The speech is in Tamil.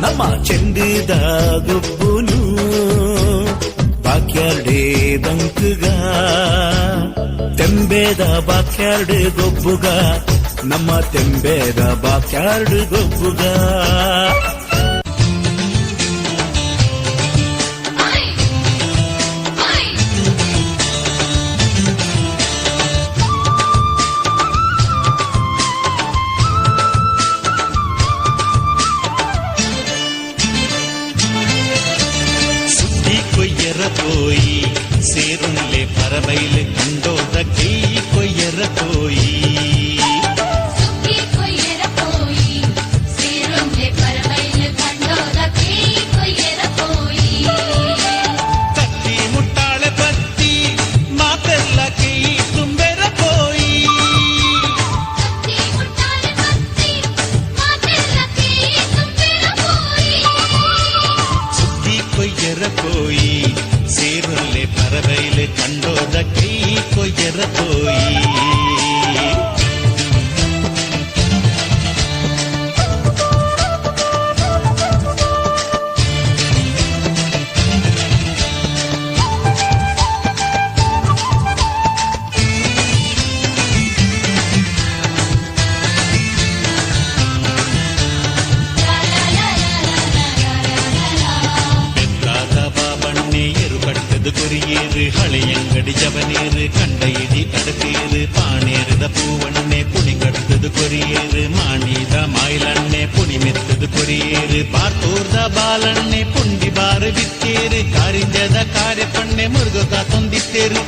ನಮ್ಮ ಚೆಂಡಿದ ಗೊಬ್ಬುನು ಬಾಕ್ಯಾರ್ಡೇ ದಂಕುಗ ತೆಂಬೇದ ಬಾಕ್ಯಾರ್ಡ್ ಗೊಬ್ಬುಗ ನಮ್ಮ ತೆಂಬೇದ ಬಾಕ್ಯಾರ್ಡ್ ಗೊಬ್ಬುಗ. foi ఎర్రపోయి ಕೊರಿಯೇರು ಹಳೆಯಂಗಡಿ ಜವನೇರು ಕಂಡ ಇಡಿ ಕಡತೇರು ಪಾಣೇರದ பூவண்ணே புனி கடுத்தது கொரியேறு மாணித மாயிலண்ணே புனி மெத்தது கொரியேறு பார்த்தோர்த ಬಾಲಣ್ಣೆ ಪುಂಡಿ ಬಾರು ಬಿತ್ತೇರು ಕಾರಿಂಜದ ಕಾರ್ಯ ಪಣ್ಣೆ ಮುರುಗ ತೊಂದಿತ್ತೇರು